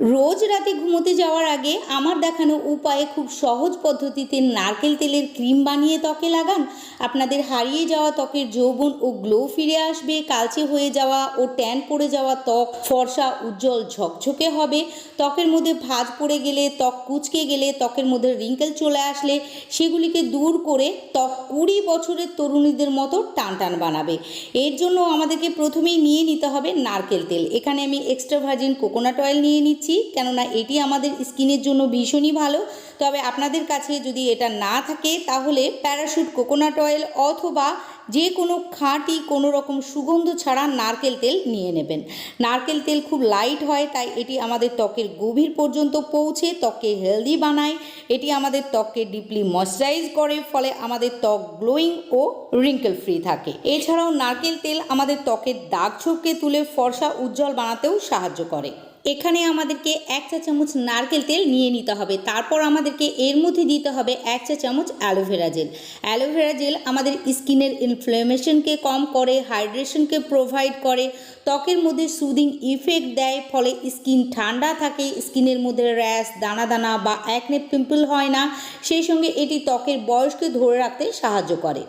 রোজ রাতে ঘুমোতে যাওয়ার আগে আমার দেখানো উপায়ে খুব সহজ পদ্ধতিতে নারকেল তেলের ক্রিম বানিয়ে ত্বকে লাগান। আপনাদের হারিয়ে যাওয়া ত্বকের যৌবন ও গ্লো ফিরে আসবে, কালচে হয়ে যাওয়া ও ট্যান পড়ে যাওয়া ত্বক ফর্সা, উজ্জ্বল, ঝকঝকে হবে। ত্বকের মধ্যে ভাঁজ পড়ে গেলে, ত্বক কুচকে গেলে, ত্বকের মধ্যে রিঙ্কেল চলে আসলে সেগুলিকে দূর করে ত্বক কুড়ি বছরের তরুণীদের মতো টান টান বানাবে। এর জন্য আমাদেরকে প্রথমেই নিয়ে নিতে হবে নারকেল তেল। এখানে আমি এক্সট্রা ভার্জিন কোকোনাট অয়েল নিয়ে নিচ্ছি। কেননা এটি আমাদের স্কিনের জন্য ভীষণই ভালো। তবে আপনাদের কাছে যদি এটা না থাকে, তাহলে প্যারাশুট, কোকোনাট অয়েল অথবা যে কোনো খাঁটি, কোনো রকম সুগন্ধ ছাড়া নারকেল তেল নিয়ে নেবেন। নারকেল তেল খুব লাইট হয়, তাই এটি আমাদের ত্বকের গভীর পর্যন্ত পৌঁছে, ত্বককে হেলদি বানায়। এটি আমাদের ত্বককে ডিপলি ময়শ্চারাইজ করে, ফলে আমাদের ত্বক গ্লোয়িং ও রিঙ্কেল ফ্রি থাকে। এছাড়াও নারকেল তেল আমাদের ত্বকের দাগ ছোপকে তুলে ফর্সা উজ্জ্বল বানাতেও সাহায্য করে। এখানে আমাদেরকে এক চা চামচ নারকেল তেল নিয়ে নিতে হবে। তারপর আমাদেরকে এর মধ্যে দিতে হবে এক চা চামচ অ্যালোভেরা জেল। অ্যালোভেরা জেল আমাদের স্কিনের ইনফ্লেমেশনকে কম করে হাইড্রেশনকে প্রোভাইড করে, ত্বকের মধ্যে সুদিং ইফেক্ট দেয়, ফলে স্কিন ঠান্ডা থাকে, স্কিনের মধ্যে র্যাশ দানা দানা বা একনে পিম্পল হয় না। সেই সঙ্গে এটি ত্বকের বয়সকে ধরে রাখতে সাহায্য করে।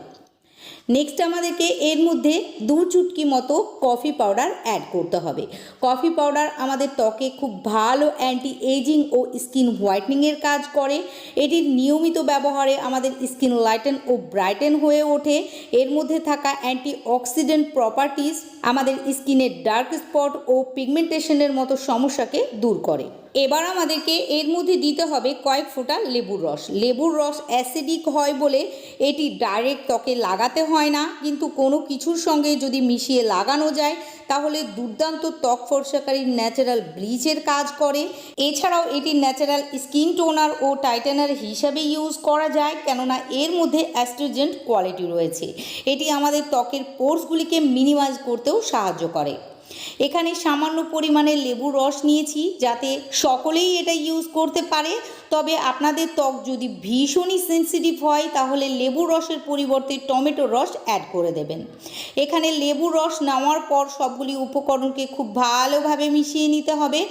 নেক্সট আমাদেরকে এর মধ্যে দু চুটকি মতো কফি পাউডার অ্যাড করতে হবে। কফি পাউডার আমাদের ত্বকে খুব ভালো অ্যান্টি এজিং ও স্কিন হোয়াইটনিংয়ের কাজ করে। এটির নিয়মিত ব্যবহারে আমাদের স্কিন লাইটেন ও ব্রাইটেন হয়ে ওঠে। এর মধ্যে থাকা অ্যান্টি অক্সিডেন্ট প্রপার্টিজ আমাদের স্কিনের ডার্ক স্পট ও পিগমেন্টেশনের মতো সমস্যাকে দূর করে। এবার আমাদেরকে এর মধ্যে দিতে হবে কয়েক ফোঁটা লেবুর রস। লেবুর রস অ্যাসিডিক হয় বলে এটি ডাইরেক্ট ত্বকে লাগাতে হয়। না, কিন্তু কোনো কিছুর সঙ্গে যদি মিশিয়ে লাগানো যায়, তাহলে দুর্দান্ত ত্বক ফর্সাকারী ন্যাচারাল ব্লিচের কাজ করে। এছাড়াও এটি ন্যাচারাল স্কিন টোনার ও টাইটেনার হিসাবে ইউজ করা যায়, কেননা এর মধ্যে অ্যাস্ট্রিজেন্ট কোয়ালিটি রয়েছে। এটি আমাদের ত্বকের পোর্সগুলিকে মিনিমাইজ করতেও সাহায্য করে। এখানে সামান্য পরিমাণে লেবুর রস নিয়েছি যাতে সকলেই এটা ইউজ করতে পারে। তবে আপনাদের ত্বক যদি ভীষণই সেন্সিটিভ হয়, তাহলে লেবুর রসের পরিবর্তে টমেটো রস অ্যাড করে দেবেন। এখানে লেবুর রস নেওয়ার পর সবগুলি উপকরণকে খুব ভালোভাবে মিশিয়ে নিতে হবে।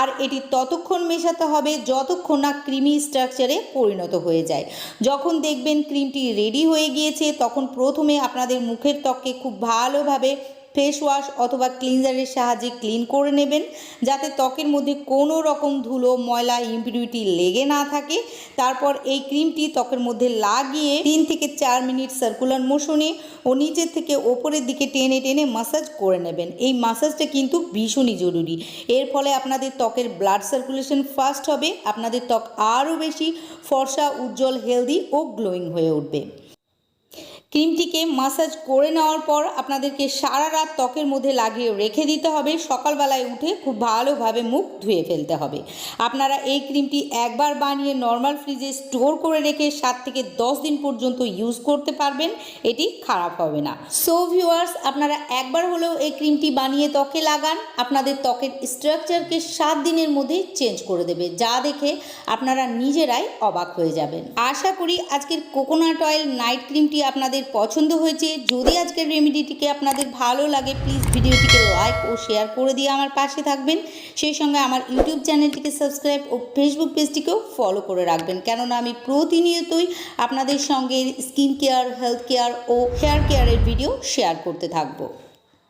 আর এটি ততক্ষণ মেশাতে হবে যতক্ষণ না ক্রিমি স্ট্রাকচারে পরিণত হয়ে যায়। যখন দেখবেন ক্রিমটি রেডি হয়ে গিয়েছে, তখন প্রথমে আপনাদের মুখের ত্বককে খুব ভালোভাবে ফেস ওয়াশ অথবা ক্লিনজারের সাহায্যে ক্লিন করে নেবেন। যাতে ত্বকের মধ্যে কোনো রকম ধুলো, ময়লা ইম্পিউরিটি লেগে না থাকে। তারপর এই ক্রিমটি ত্বকের মধ্যে লাগিয়ে তিন থেকে চার মিনিট সার্কুলার মোশনে ও নিচের থেকে ওপরের দিকে টেনে টেনে মাসাজ করে নেবেন। এই মাসাজটা কিন্তু ভীষণই জরুরি। এর ফলে আপনাদের ত্বকের ব্লাড সার্কুলেশন ফাস্ট হবে, আপনাদের ত্বক আরও বেশি ফর্সা, উজ্জ্বল হেলদি ও গ্লোয়িং হয়ে উঠবে। ক্রিমটিকে মাসাজ করে নেওয়ার পর আপনাদেরকে সারা রাত ত্বকের মধ্যে লাগিয়ে রেখে দিতে হবে। সকালবেলায় উঠে খুব ভালোভাবে মুখ ধুয়ে ফেলতে হবে। আপনারা এই ক্রিমটি একবার বানিয়ে নর্মাল ফ্রিজে স্টোর করে রেখে সাত থেকে দশ দিন পর্যন্ত ইউজ করতে পারবেন। এটি খারাপ হবে না। সো ভিউয়ার্স আপনারা একবার হলেও এই ক্রিমটি বানিয়ে ত্বকে লাগান। আপনাদের ত্বকের স্ট্রাকচারকে সাত দিনের মধ্যে চেঞ্জ করে দেবে। যা দেখে আপনারা নিজেরাই অবাক হয়ে যাবেন। আশা করি আজকের কোকোনাট অয়েল নাইট ক্রিমটি আপনাদের পছন্দ হয়েছে, যদি আজকের রেমেডিটিকে আপনাদের ভালো লাগে প্লিজ ভিডিওটিকে লাইক ও শেয়ার করে দিয়ে আমার পাশে থাকবেন। সেই সঙ্গে আমার ইউটিউব চ্যানেলটিকে সাবস্ক্রাইব ও ফেসবুক পেজটিকেও ফলো করে রাখবেন। কেননা আমি প্রতিনিয়তই আপনাদের সঙ্গে স্কিন কেয়ার হেলথ কেয়ার ও হেয়ার কেয়ারের ভিডিও শেয়ার করতে থাকব।